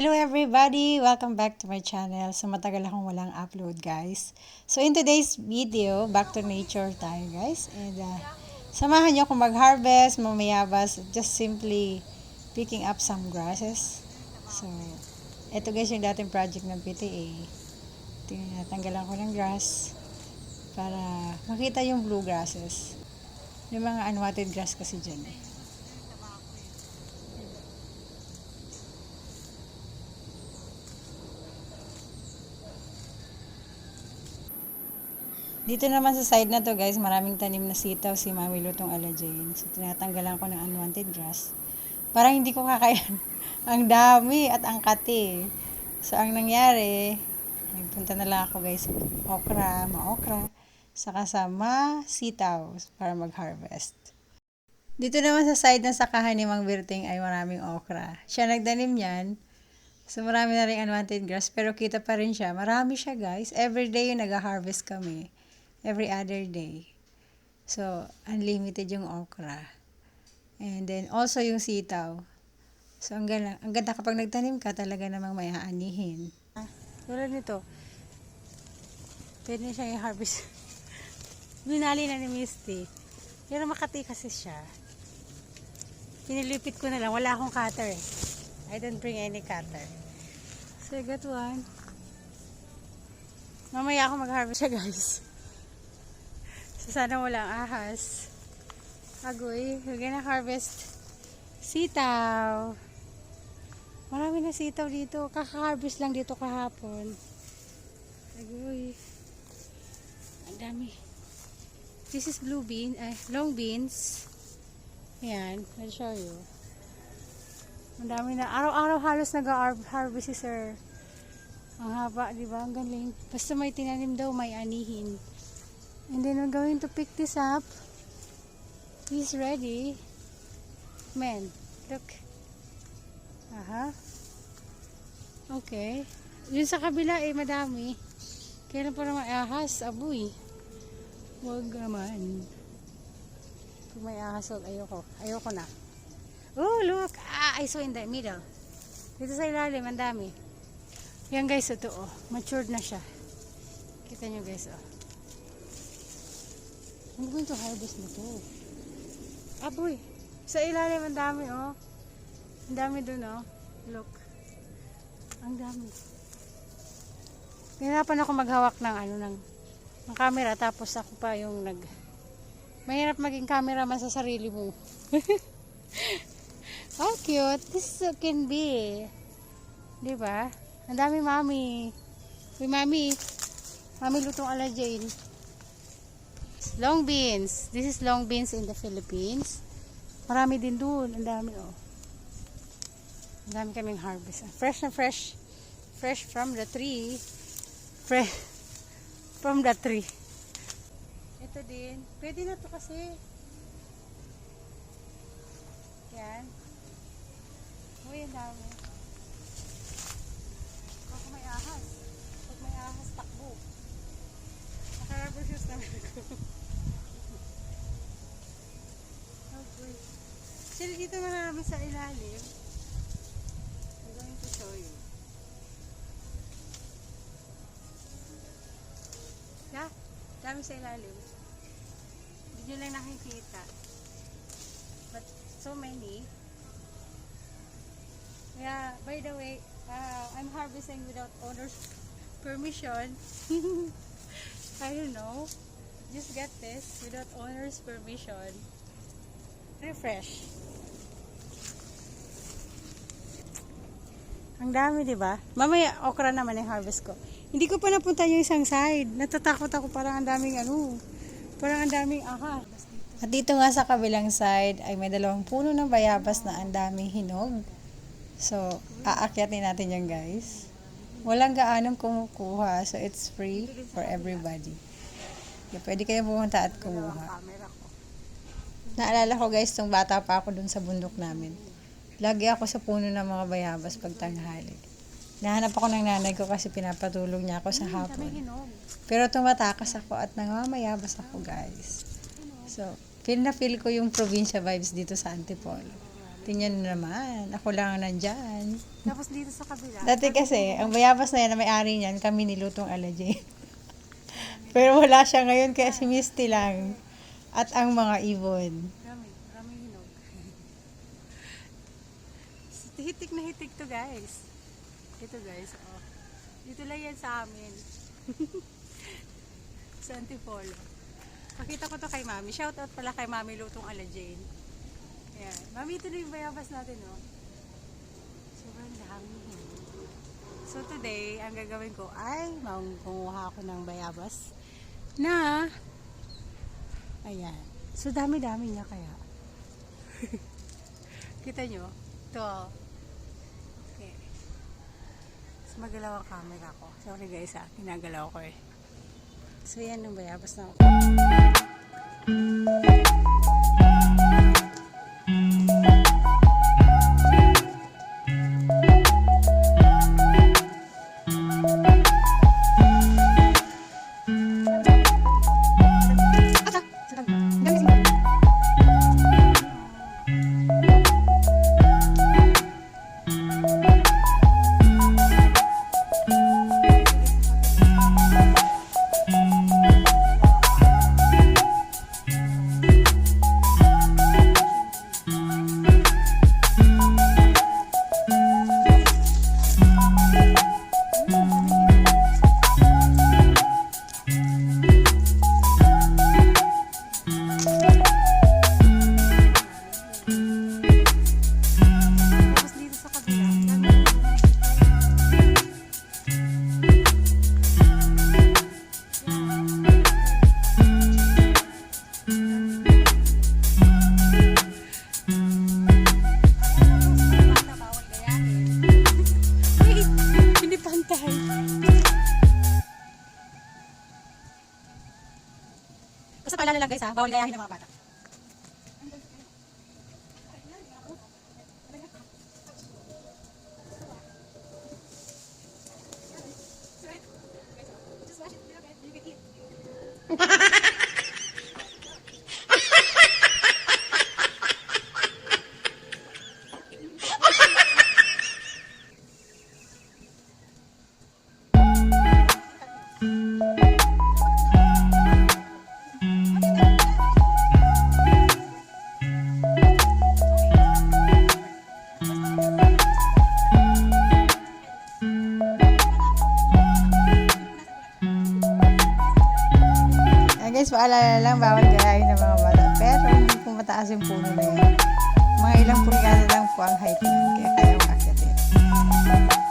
Hello everybody! Welcome back to my channel. So matagal akong walang upload guys. So in today's video, back to nature tayo guys. And uh, samahan niyo akong mag-harvest, mamayabas, just simply picking up some grasses. So ito guys yung dating project ng PTA. Tinatanggalan ko ng grass para makita yung blue grasses. Yung mga unwanted grass kasi dyan eh. Dito naman sa side na to guys, maraming tanim na sitaw si Mami Lutong Alajane. So tinatanggalan ko ng unwanted grass. Parang hindi ko kakayan. ang dami at ang kati. So ang nangyari, nagpunta na lang ako guys sa okra, ma-okra, saka sa ma-sitaw para mag-harvest. Dito naman sa side ng sakahan ni Mang Birting ay maraming okra. Siya nagdanim yan. So marami na rin unwanted grass pero kita pa rin siya. Marami siya guys. Every day yung nag-harvest kami every other day. So, unlimited yung okra. And then, also yung sitaw. So, ang ganda, ang ganda kapag nagtanim ka, talaga namang may aanihin. Ah, tulad nito. Pwede na siyang i-harvest. Binali na ni Misty. Pero makati kasi siya. Pinilipit ko na lang. Wala akong cutter eh. I don't bring any cutter. So, I got one. Mamaya ako mag-harvest siya guys. So, sana walang ahas. Agoy, we're gonna harvest sitaw. Marami na sitaw dito. Kaka-harvest lang dito kahapon. Agoy. Ang dami. This is blue bean, ay, long beans. Ayan, I'll show you. Ang dami na. Araw-araw halos nag-harvest si sir. Ang haba, di ba? Ang galing. Basta may tinanim daw, may anihin. And then we're going to pick this up. He's ready. Man, look. Aha. Okay. Yun sa kabila eh, madami. Kailan pa naman ahas, abuy. Huwag naman. Kung may ahas, ayoko. Ayoko na. Oh, look. Ah, I saw in the middle. Dito sa ilalim, ang dami. Yan guys, ito oh. Matured na siya. Kita nyo guys oh. I'm going to harvest na to. Aboy, sa ilalim ang dami oh. Ang dami dun oh. Look. Ang dami. Pinahirapan ako maghawak ng ano ng, ng camera tapos ako pa yung nag Mahirap maging cameraman sa sarili mo. How cute. This can be. Di ba? Ang dami mami. Uy mami. Mami lutong ala Jane. Long beans. This is long beans in the Philippines. Marami din doon. Ang dami oh. Ang dami kaming harvest. Fresh na fresh. Fresh from the tree. Fresh from the tree. Ito din. Pwede na to kasi. Yan. Uy, ang dami. Baka may ahas. Pag may ahas, takbo. Naka-rubber ako. Okay. Actually, dito marami sa ilalim. I'm going to show you. Yeah, dami sa ilalim. Hindi nyo lang nakikita. But so many. Yeah, by the way, uh, I'm harvesting without owner's permission. I don't know. Just get this without owner's permission. Refresh. Ang dami, di ba? Mamaya, okra naman yung harvest ko. Hindi ko pa napunta yung isang side. Natatakot ako parang ang daming ano. Parang ang daming ahas. At dito nga sa kabilang side ay may dalawang puno ng bayabas na ang daming hinog. So, aakyatin natin yan guys. Walang gaanong kumukuha. So, it's free for everybody. Kaya pwede kayo pumunta at kumuha. Naalala ko guys, tong bata pa ako dun sa bundok namin. Lagi ako sa puno ng mga bayabas pag tanghali. Nahanap ako ng nanay ko kasi pinapatulog niya ako sa hapon. Pero tumatakas ako at nangamayabas ako guys. So, feel na feel ko yung probinsya vibes dito sa Antipolo. Tingnan na naman. Ako lang ang nandyan. Tapos dito sa kabila. Dati kasi, ang bayabas na yan, na may-ari niyan, kami nilutong alaji. Pero wala siya ngayon, kaya si Misty lang. At ang mga ibon. Rami, rami hinog. hitik na hitik to guys. Ito guys, oh. Dito lang yan sa amin. sa Antipolo. Pakita ko to kay Mami. Shout out pala kay Mami Lutong Ala Jane. Ayan. Mami, ito na yung bayabas natin, oh. Sobrang dami. So today, ang gagawin ko ay mangunguha ako ng bayabas na ayan. So dami-dami niya kaya. Kita nyo? Ito. Okay. So magalaw ang camera ko. Sorry guys ha, ginagalaw ko eh. So yan yung bayabas na Tapos paalala lang guys ha, bawal gayahin ng mga bata. Ah, guys, paalala lang, bawal gayahin ng mga bata. Pero hindi po mataas yung puno na yan. Mga ilang pulgada lang po ang height niyan, kaya kaya makakyatin.